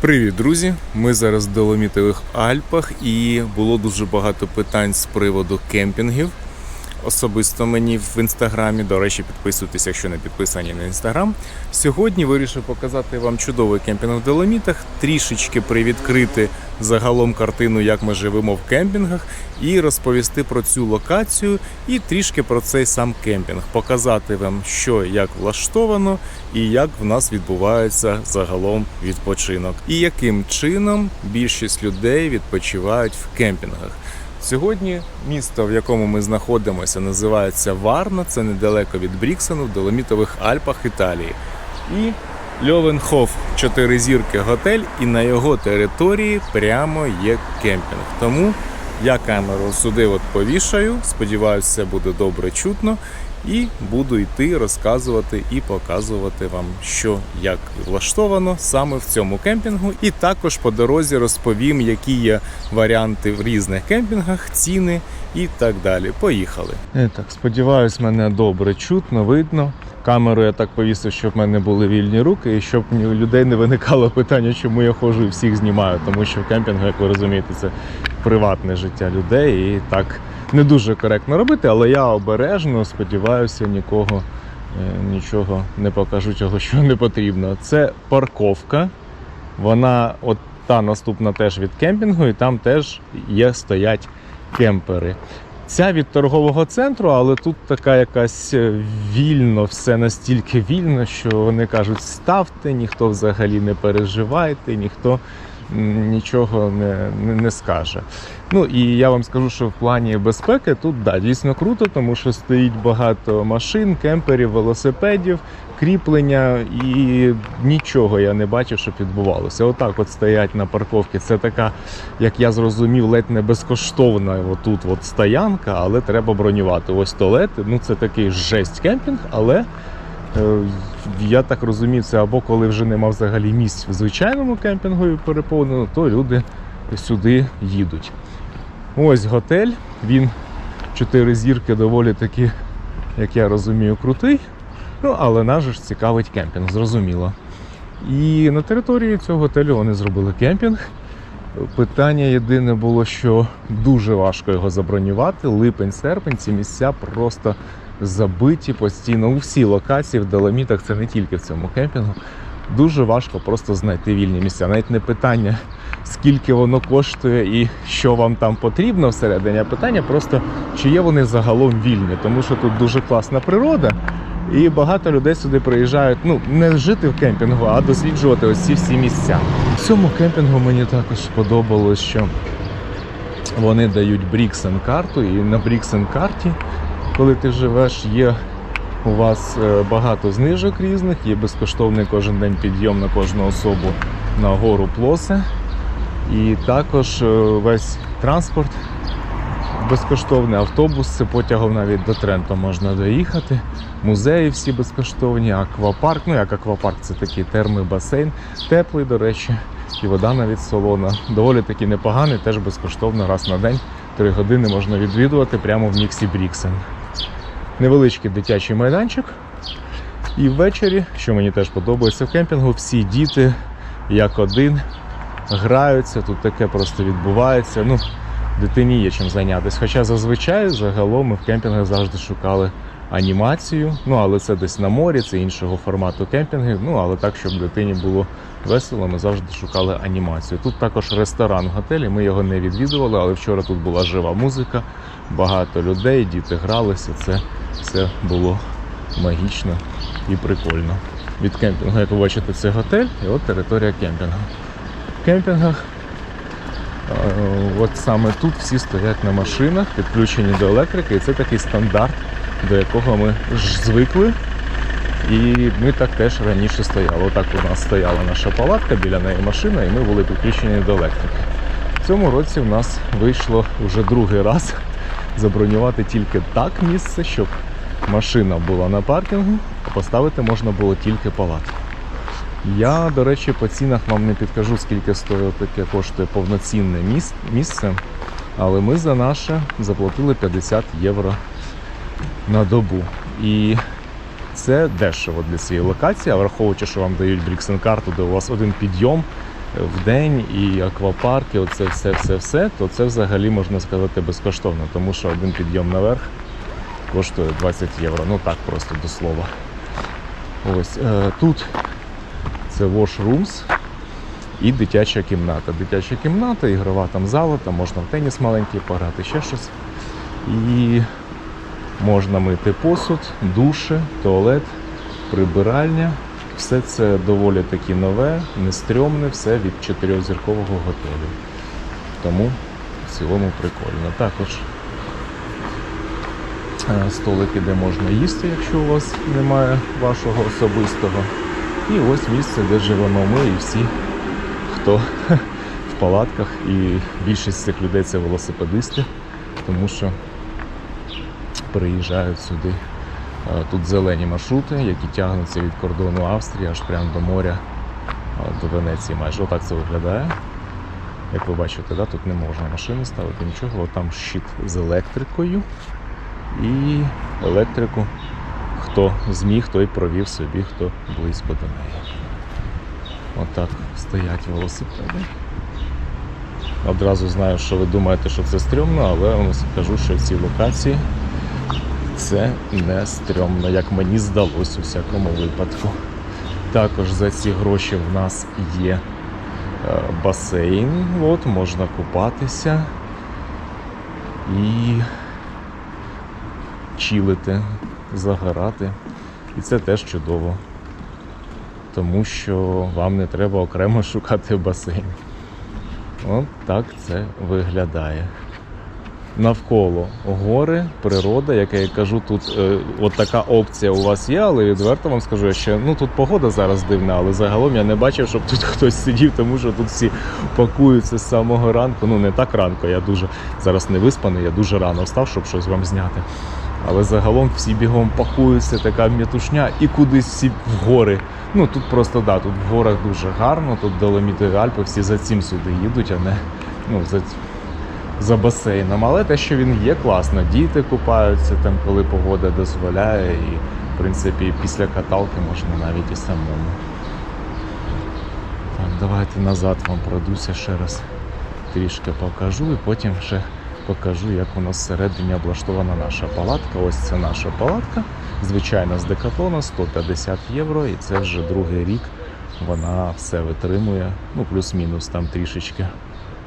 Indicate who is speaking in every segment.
Speaker 1: Привіт, друзі! Ми зараз в Доломітових Альпах і було дуже багато питань з приводу кемпінгів. Особисто мені в інстаграмі. До речі, підписуйтесь, якщо не підписані на інстаграм. Сьогодні вирішив показати вам чудовий кемпінг в Доломітах, трішечки привідкрити загалом картину, як ми живемо в кемпінгах, і розповісти про цю локацію і трішки про цей сам кемпінг, показати вам, що як влаштовано і як в нас відбувається загалом відпочинок, і яким чином більшість людей відпочивають в кемпінгах. Сьогодні місто, в якому ми знаходимося, називається Варна. Це недалеко від Бріксену, в Доломітових Альпах Італії. І Льовенхоф, чотири зірки готель, і на його території прямо є кемпінг. Тому я камеру сюди от повішаю. Сподіваюся, все буде добре чутно. І буду йти розказувати і показувати вам, що як влаштовано саме в цьому кемпінгу. І також по дорозі розповім, які є варіанти в різних кемпінгах, ціни і так далі. Поїхали. Е, Так, сподіваюсь, мене добре чутно, видно. Камеру я так повісив, щоб в мене були вільні руки, і щоб у людей не виникало питання, чому я ходжу і всіх знімаю. Тому що в кемпінгу, як ви розумієте, це приватне життя людей, і так не дуже коректно робити, але я обережно сподіваюся, нікого е, нічого не покажу, чого що не потрібно. Це парковка. Вона от та наступна теж від кемпінгу, і там теж є стоять кемпери. Ця від торгового центру, але тут така якась е, вільно, все настільки вільно, що вони кажуть, ставте, ніхто взагалі не переживайте, ніхто нічого не, не, не скаже. Ну і я вам скажу, що в плані безпеки тут да, дійсно круто, тому що стоїть багато машин, кемперів, велосипедів, кріплення, і нічого я не бачив, щоб відбувалося. Отак от стоять на парковці. Це така, як я зрозумів, ледь не безкоштовна отут от стоянка, але треба бронювати. Ось туалети. Ну це такий жесть кемпінг, але. Е, Я так розумію, це або коли вже нема взагалі місць в звичайному кемпінгу переповнено, то люди сюди їдуть. Ось готель. Він чотири зірки доволі таки, як я розумію, крутий. Ну, але нас ж цікавить кемпінг, зрозуміло. І на території цього готелю вони зробили кемпінг. Питання єдине було, що дуже важко його забронювати. Липень, серпень, ці місця просто забиті постійно. У всі локації в Доломітах, це не тільки в цьому кемпінгу. Дуже важко просто знайти вільні місця. Навіть не питання, скільки воно коштує і що вам там потрібно всередині, а питання просто, чи є вони загалом вільні, тому що тут дуже класна природа. І багато людей сюди приїжджають ну не жити в кемпінгу, а досліджувати ось ці всі місця. В цьому кемпінгу мені також сподобалось, що вони дають Бріксен карту, і на Бріксен карті, коли ти живеш, є у вас е, багато знижок різних, є безкоштовний кожен день підйом на кожну особу на гору Плосе. І також е, весь транспорт безкоштовний, автобус, потягом навіть до Трento можна доїхати. Музеї всі безкоштовні, аквапарк. Ну як аквапарк, це такий термобасейн, теплий, до речі, і вода навіть солона. Доволі таки непоганий, теж безкоштовно раз на день. Три години можна відвідувати прямо в Ніксі Бріксен. Невеличкий дитячий майданчик. І ввечері, що мені теж подобається в кемпінгу, всі діти як один граються, тут таке просто відбувається. Ну, дитині є чим зайнятися. Хоча зазвичай загалом ми в кемпінгах завжди шукали анімацію. Ну, але це десь на морі, це іншого формату кемпінгів. Ну, але так, щоб дитині було весело, ми завжди шукали анімацію. Тут також ресторан в готелі, ми його не відвідували, але вчора тут була жива музика, багато людей, діти гралися. Це все було магічно і прикольно. Від кемпінгу, як ви бачите, це готель і от територія кемпінгу. Кемпінгах От саме тут всі стоять на машинах, підключені до електрики, і це такий стандарт, до якого ми ж звикли. І ми так теж раніше стояли. Отак у нас стояла наша палатка, біля неї машина, і ми були підключені до електрики. В цьому році в нас вийшло вже другий раз забронювати тільки так місце, щоб машина була на паркінгу, поставити можна було тільки палатку. Я, до речі, по цінах вам не підкажу, скільки стоїть таке коштує повноцінне місце, але ми за наше заплатили 50 євро на добу. І це дешево для цієї локації, а враховуючи, що вам дають Бріксен карту, де у вас один підйом в день, і аквапарки, оце все, все, все, то це взагалі можна сказати безкоштовно, тому що один підйом наверх коштує 20 євро. Ну так просто до слова. Ось е, тут це washrooms і дитяча кімната. Дитяча кімната, ігрова там зала, там можна в теніс маленький пограти, ще щось. І можна мити посуд, душі, туалет, прибиральня. Все це доволі таки нове, нестрьомне, все від чотирьохзіркового готелю. Тому в цілому прикольно. Також е, столики, де можна їсти, якщо у вас немає вашого особистого. І ось місце, де живемо ми і всі, хто в палатках. І більшість цих людей це велосипедисти, тому що приїжджають сюди. Тут зелені маршрути, які тягнуться від кордону Австрії аж прямо до моря, до Венеції майже. Отак це виглядає. Як ви бачите, да, тут не можна машини ставити нічого, От там щит з електрикою. І електрику, хто зміг, той провів собі, хто близько до неї. Отак стоять велосипеди. Одразу знаю, що ви думаєте, що це стрьомно, але вам скажу, що в цій локації це не стрьомно, як мені здалось у всякому випадку. Також за ці гроші в нас є е, басейн, от, можна купатися і чилити, загорати. І це теж чудово. Тому що вам не треба окремо шукати басейн. От так це виглядає. Навколо гори, природа, як я кажу, тут е, от така опція у вас є, але відверто вам скажу, що ну тут погода зараз дивна, але загалом я не бачив, щоб тут хтось сидів, тому що тут всі пакуються з самого ранку. Ну не так ранку, я дуже зараз не виспаний, я дуже рано встав, щоб щось вам зняти. Але загалом всі бігом пакуються, така м'ятушня і кудись всі в гори. Ну тут просто да, тут в горах дуже гарно, тут Доломіти Альпи, всі за цим сюди їдуть, а не ну, за, за басейном. Але те, що він є, класно. Діти купаються там, коли погода дозволяє, і в принципі після каталки можна навіть і самому. Так, давайте назад вам пройдуся ще раз трішки покажу і потім ще покажу, як у нас всередині облаштована наша палатка. Ось це наша палатка. Звичайно, з декатлона 150 євро, і це вже другий рік. Вона все витримує. Ну, плюс-мінус там трішечки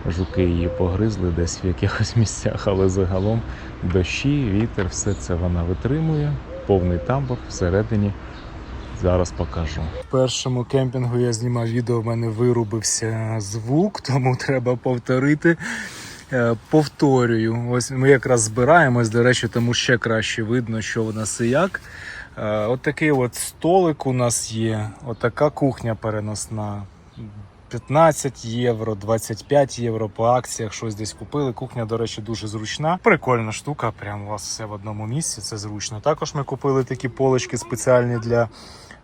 Speaker 1: жуки її погризли десь в якихось місцях, але загалом дощі, вітер, все це вона витримує. Повний тамбур всередині. Зараз покажу. В першому кемпінгу я знімав відео, в мене вирубився звук, тому треба повторити. Е, Повторюю, ось ми якраз збираємось, до речі, тому ще краще видно, що у нас і як. Е, От такий от столик у нас є, от кухня переносна. 15 євро, 25 євро по акціях щось десь купили. Кухня, до речі, дуже зручна. Прикольна штука, прям у вас все в одному місці, це зручно. Також ми купили такі полочки спеціальні для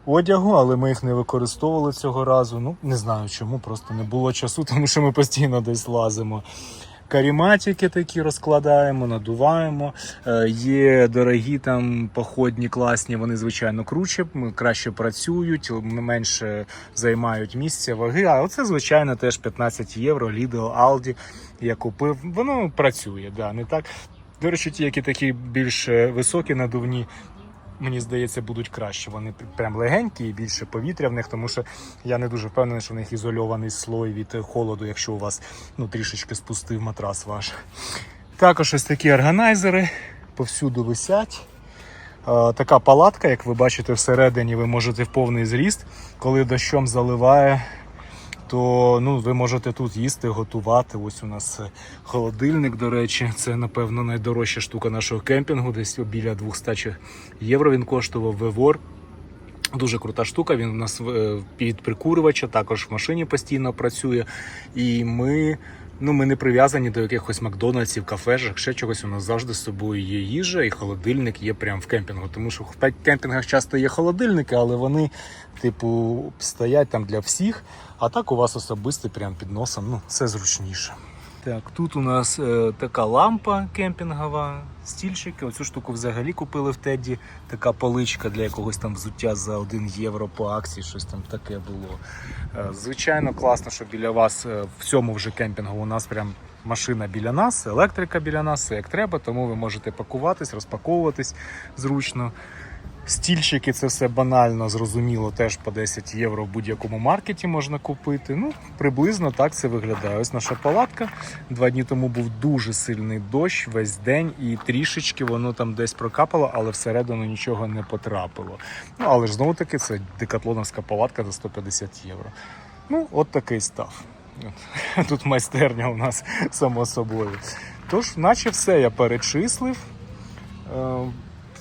Speaker 1: одягу, але ми їх не використовували цього разу. Ну, не знаю чому, просто не було часу, тому що ми постійно десь лазимо. Каріматики такі розкладаємо, надуваємо. Е, Є дорогі там походні, класні, вони звичайно круче, краще працюють, менше займають місця, ваги. А оце, звичайно, теж 15 євро. Lidl, Aldi я купив. Воно працює, да, не так. До речі, ті, які такі більш е, високі, надувні, мені здається, будуть краще. Вони прям легенькі і більше повітря в них, тому що я не дуже впевнений, що в них ізольований слой від е, холоду, якщо у вас ну, трішечки спустив матрас ваш. Також ось такі органайзери повсюду висять. Е, Така палатка, як ви бачите, всередині ви можете в повний зріст, коли дощом заливає, то ну, ви можете тут їсти, готувати. Ось у нас е, холодильник, до речі, це напевно найдорожча штука нашого кемпінгу. Десь біля 200 євро він коштував Вевор. Дуже крута штука. Він у нас під від прикурювача, також в машині постійно працює. І ми, ну, ми не прив'язані до якихось Макдональдсів, кафешок, ще чогось. У нас завжди з собою є їжа, і холодильник є прямо в кемпінгу. Тому що в кемпінгах часто є холодильники, але вони, типу, стоять там для всіх. А так у вас особисто прямо під носом. Ну, це зручніше.
Speaker 2: Так, тут у нас е, така лампа кемпінгова, стільчики. Оцю штуку взагалі купили в Теді. Така поличка для якогось там взуття за 1 євро по акції, щось там таке було. Е, звичайно, класно, що біля вас е, в цьому вже кемпінгу у нас прям машина біля нас, електрика біля нас, все як треба, тому ви можете пакуватись, розпаковуватись зручно. Стільчики це все банально, зрозуміло, теж по 10 євро в будь-якому маркеті можна купити. Ну, приблизно так це виглядає. Ось наша палатка. Два дні тому був дуже сильний дощ весь день, і трішечки воно там десь прокапало, але всередину нічого не потрапило. Ну, але ж знову таки, це декатлоновська палатка за 150 євро. Ну, от такий став. Тут майстерня у нас само собою. Тож, наче все я перечислив.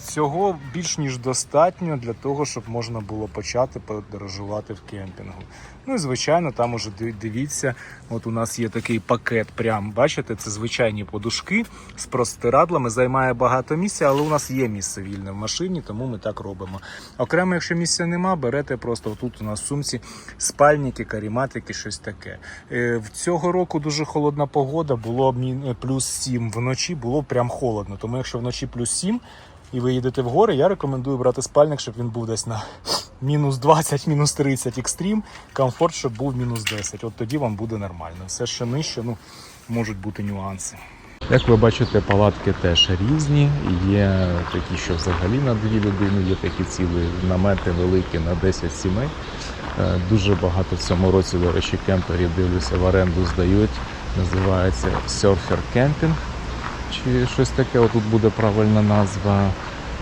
Speaker 2: Цього більш ніж достатньо для того, щоб можна було почати подорожувати в кемпінгу. Ну і звичайно, там уже дивіться, от у нас є такий пакет. Прям бачите, це звичайні подушки з простирадлами. Займає багато місця, але у нас є місце вільне в машині, тому ми так робимо. Окремо, якщо місця нема, берете просто тут у нас в сумці спальники, каріматики, щось таке. Е, В цього року дуже холодна погода, було плюс 7 вночі, було прям холодно. Тому якщо вночі плюс 7, і ви їдете в гори, я рекомендую брати спальник, щоб він був десь на мінус 20, мінус 30 екстрім, комфорт, щоб був мінус 10. От тоді вам буде нормально. Все що нижче, ну можуть бути нюанси.
Speaker 1: Як ви бачите, палатки теж різні. Є такі, що взагалі на дві людини, є такі цілі намети великі на 10 сімей. Е, Дуже багато в цьому році, до речі, кемперів дивлюся в оренду здають. Називається серфер кемпінг чи щось таке. Отут буде правильна назва.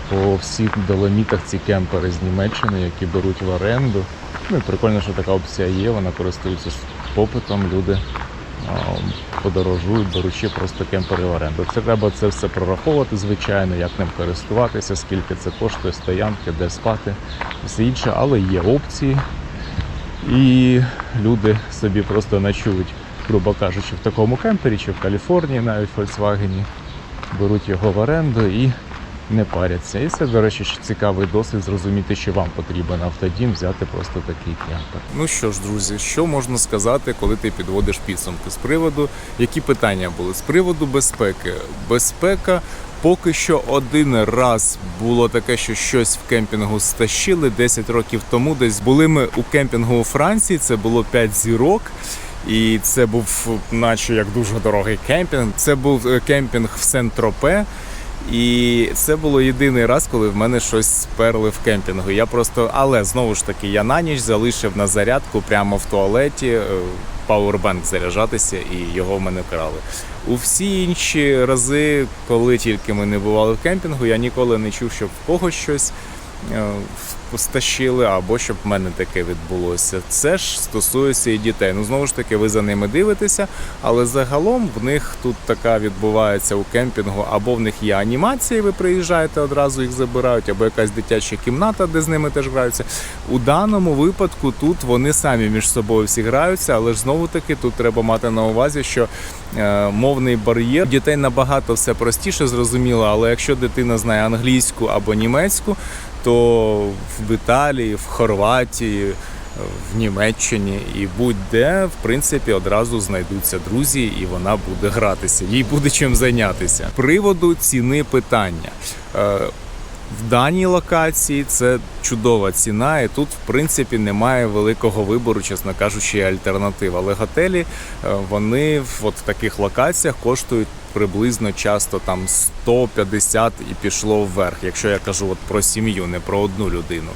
Speaker 1: По всіх доломітах ці кемпери з Німеччини, які беруть в оренду. Ну і прикольно, що така опція є, вона користується попитом. Люди подорожують, беручи просто кемпери в оренду. Це треба це все прораховувати, звичайно, як ним користуватися, скільки це коштує, стоянки, де спати, все інше, але є опції. І люди собі просто ночують, грубо кажучи, в такому кемпері чи в Каліфорнії, навіть в Volkswagen, беруть його в оренду і не паряться. І це, до речі, ще цікавий досвід зрозуміти, що вам потрібен автодім, взяти просто такий кемпер. Ну що ж, друзі, що можна сказати, коли ти підводиш підсумки з приводу, які питання були з приводу безпеки? Безпека. Поки що один раз було таке, що щось в кемпінгу стащили 10 років тому. Десь були ми у кемпінгу у Франції. Це було 5 зірок. І це був, наче як дуже дорогий кемпінг. Це був е, кемпінг в Сен-Тропе. І це було єдиний раз, коли в мене щось сперли в кемпінгу. Я просто, але знову ж таки, я на ніч залишив на зарядку прямо в туалеті е, пауербанк заряджатися, і його в мене крали. У всі інші рази, коли тільки ми не бували в кемпінгу, я ніколи не чув, щоб в когось щось е, стащили, або щоб в мене таке відбулося. Це ж стосується і дітей. Ну знову ж таки, ви за ними дивитеся, але загалом в них тут така відбувається у кемпінгу, або в них є анімація, і ви приїжджаєте, одразу їх забирають, або якась дитяча кімната, де з ними теж граються. У даному випадку тут вони самі між собою всі граються, але ж знову таки тут треба мати на увазі, що е, мовний бар'єр дітей набагато все простіше зрозуміло, але якщо дитина знає англійську або німецьку, то в Італії, в Хорватії, в Німеччині і будь-де, в принципі, одразу знайдуться друзі, і вона буде гратися. Їй буде чим зайнятися. Приводу ціни питання. В даній локації це чудова ціна, і тут, в принципі, немає великого вибору, чесно кажучи, альтернатив. Але готелі е, вони в таких локаціях коштують приблизно часто там 150 і пішло вверх, якщо я кажу от про сім'ю, не про одну людину.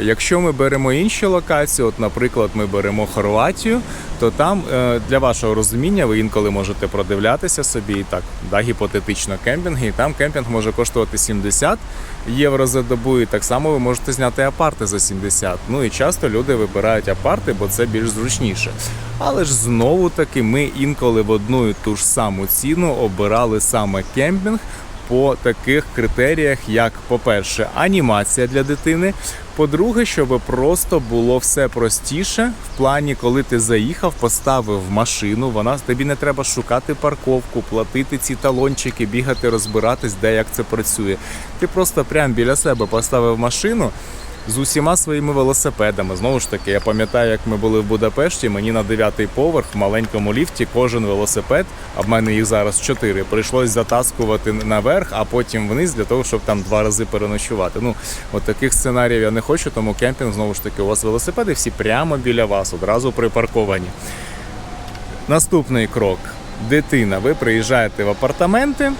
Speaker 1: Якщо ми беремо інші локації, от, наприклад, ми беремо Хорватію, то там е, для вашого розуміння ви інколи можете продивлятися собі так, да, гіпотетично кемпінги, і там кемпінг може коштувати 70 євро за добу, і так само ви можете зняти апарти за 70. Ну і часто люди вибирають апарти, бо це більш зручніше. Але ж знову таки ми інколи в одну і ту ж саму ціну обирали саме кемпінг по таких критеріях, як, по-перше, анімація для дитини. По-друге, щоб просто було все простіше в плані, коли ти заїхав, поставив машину, вона тобі не треба шукати парковку, платити ці талончики, бігати, розбиратись, де як це працює. Ти просто прямо біля себе поставив машину. З усіма своїми велосипедами. Знову ж таки, я пам'ятаю, як ми були в Будапешті. Мені на дев'ятий поверх в маленькому ліфті кожен велосипед, а в мене їх зараз чотири. Прийшлось затаскувати наверх, а потім вниз для того, щоб там два рази переночувати. Ну, от таких сценаріїв я не хочу, тому кемпінг знову ж таки у вас велосипеди всі прямо біля вас, одразу припарковані. Наступний крок. Дитина. Ви приїжджаєте в апартаменти.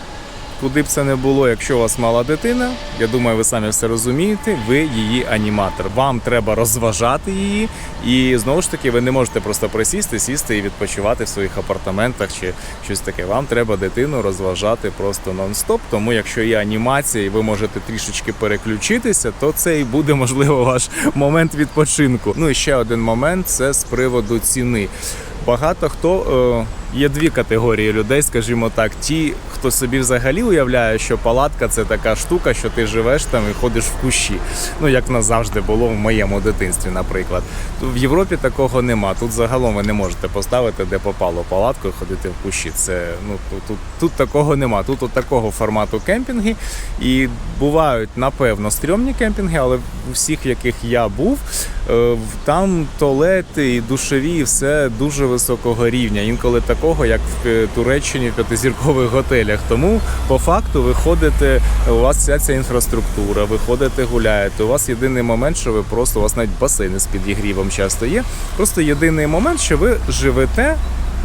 Speaker 1: Куди б це не було, якщо у вас мала дитина, я думаю, ви самі все розумієте. Ви її аніматор. Вам треба розважати її, і знову ж таки, ви не можете просто присісти, сісти і відпочивати в своїх апартаментах чи щось таке. Вам треба дитину розважати просто нон-стоп. Тому, якщо є анімація, і ви можете трішечки переключитися, то це і буде можливо ваш момент відпочинку. Ну і ще один момент це з приводу ціни. Багато хто е, є дві категорії людей, скажімо так. Ті, хто собі взагалі уявляє, що палатка це така штука, що ти живеш там і ходиш в кущі. Ну як в нас завжди було в моєму дитинстві, наприклад. В Європі такого нема. Тут загалом ви не можете поставити, де попало палатку і ходити в кущі. Це ну тут, тут, тут такого нема. Тут от такого формату кемпінги. І бувають напевно стрьомні кемпінги, але у всіх, в яких я був, е, там туалети і душові, і все дуже високого рівня. Інколи такого, як в е, Туреччині в п'ятизіркових готелях. Тому по факту ви ходите, у вас вся ця інфраструктура, ви ходите, гуляєте. У вас єдиний момент, що ви просто у вас навіть басейни з підігрівом часто є. Просто єдиний момент, що ви живете.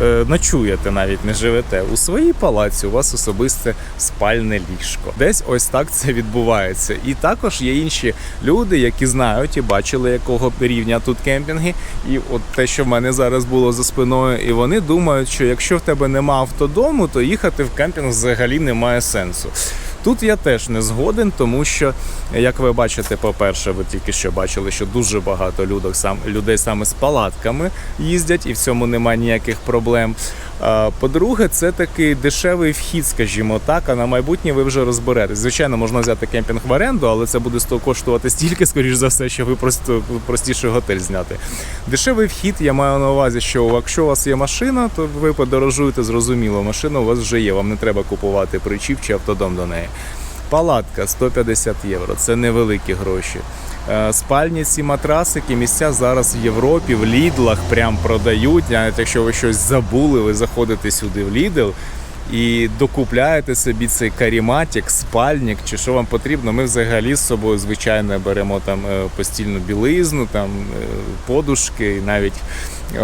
Speaker 1: Е, Ночуєте навіть не живете у своїй палаці. У вас особисте спальне ліжко. Десь ось так це відбувається. І також є інші люди, які знають і бачили, якого рівня тут кемпінги. І от те, що в мене зараз було за спиною, і вони думають, що якщо в тебе нема автодому, то їхати в кемпінг взагалі немає сенсу. Тут я теж не згоден, тому що, як ви бачите, по-перше, ви тільки що бачили, що дуже багато людей саме з палатками їздять, і в цьому немає ніяких проблем. По-друге, це такий дешевий вхід, скажімо так. А на майбутнє ви вже розберетесь. Звичайно, можна взяти кемпінг в оренду, але це буде коштувати стільки, скоріш за все, що ви просто простіше готель зняти. Дешевий вхід, я маю на увазі, що якщо у вас є машина, то ви подорожуєте зрозуміло. Машина у вас вже є. Вам не треба купувати причіп чи автодом до неї. Палатка 150 євро. Це невеликі гроші. Е, Спальні ці матрасики, місця зараз в Європі, в Лідлах прям продають. Навіть якщо ви щось забули, ви заходите сюди в Лідл і докупляєте собі цей каріматик, спальник чи що вам потрібно. Ми взагалі з собою звичайно беремо там е, постільну білизну, там е, подушки, і навіть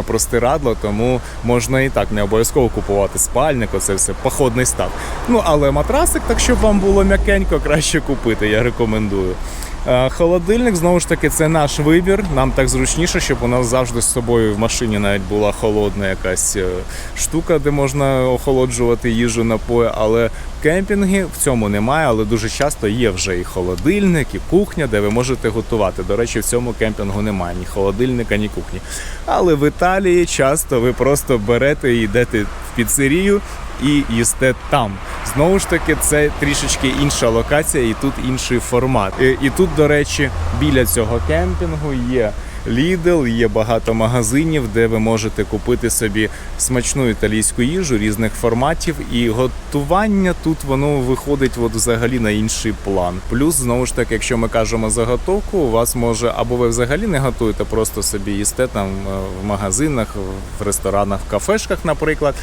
Speaker 1: простирадло, тому можна і так не обов'язково купувати спальник, оце все походний став. Ну але матрасик, так щоб вам було м'якенько, краще купити, я рекомендую. Е, Холодильник знову ж таки це наш вибір. Нам так зручніше, щоб у нас завжди з собою в машині навіть була холодна якась е, штука, де можна охолоджувати їжу напої. Але кемпінги в цьому немає, але дуже часто є вже і холодильник, і кухня, де ви можете готувати. До речі, в цьому кемпінгу немає ні холодильника, ні кухні. Але в Італії часто ви просто берете і йдете в піцерію і їсте там. Знову ж таки, це трішечки інша локація, і тут інший формат. І, і тут, до речі, біля цього кемпінгу є. Lidl, є багато магазинів, де ви можете купити собі смачну італійську їжу різних форматів, і готування тут воно виходить от взагалі на інший план. Плюс, знову ж таки, якщо ми кажемо заготовку, у вас може або ви взагалі не готуєте, просто собі їсте там е, в магазинах, в ресторанах, в кафешках, наприклад.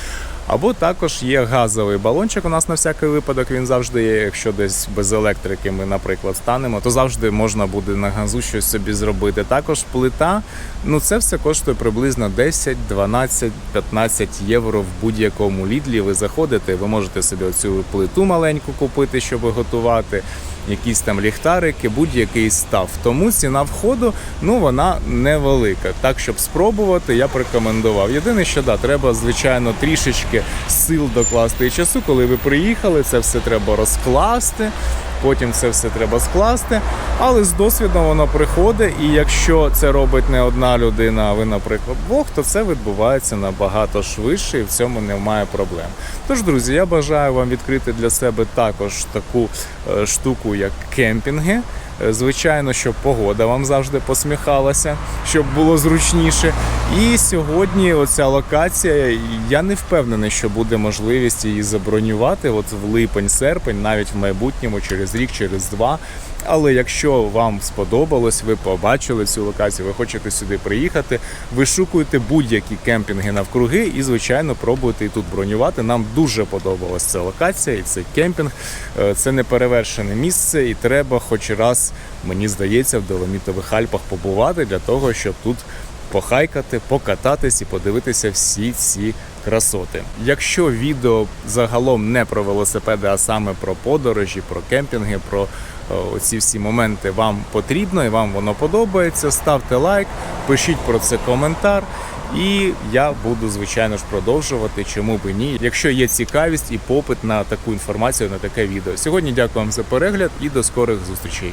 Speaker 1: Або також є газовий балончик. У нас на всякий випадок він завжди є. Якщо десь без електрики ми, наприклад, станемо, то завжди можна буде на газу щось собі зробити. Також плита. Ну це все коштує приблизно 10, 12, 15 євро в будь-якому лідлі. Ви заходите, ви можете собі оцю плиту маленьку купити, щоб готувати. Якісь там ліхтарики, будь-який став. Тому ціна входу ну вона невелика. Так, щоб спробувати, я б рекомендував. Єдине, що да, треба, звичайно, трішечки сил докласти і часу, коли ви приїхали, це все треба розкласти. Потім це все треба скласти, але з досвідом воно приходить, і якщо це робить не одна людина, а ви, наприклад, двох, то це відбувається набагато швидше, і в цьому немає проблем. Тож, друзі, я бажаю вам відкрити для себе також таку е, штуку, як кемпінги. Е, Звичайно, щоб погода вам завжди посміхалася, щоб було зручніше. І сьогодні оця локація, я не впевнений, що буде можливість її забронювати от в липень-серпень, навіть в майбутньому, через рік, через два. Але якщо вам сподобалось, ви побачили цю локацію, ви хочете сюди приїхати, вишукуйте будь-які кемпінги навкруги і, звичайно, пробуйте і тут бронювати. Нам дуже подобалась ця локація і цей кемпінг. Е, Це неперевершене місце, і треба хоч раз, мені здається, в Доломітових Альпах побувати для того, щоб тут похайкати, покататись і подивитися всі ці красоти. Якщо відео загалом не про велосипеди, а саме про подорожі, про кемпінги, про е, оці всі моменти вам потрібно і вам воно подобається, ставте лайк, пишіть про це коментар. І я буду, звичайно ж, продовжувати, чому би ні, якщо є цікавість і попит на таку інформацію, на таке відео. Сьогодні дякую вам за перегляд і до скорих зустрічей.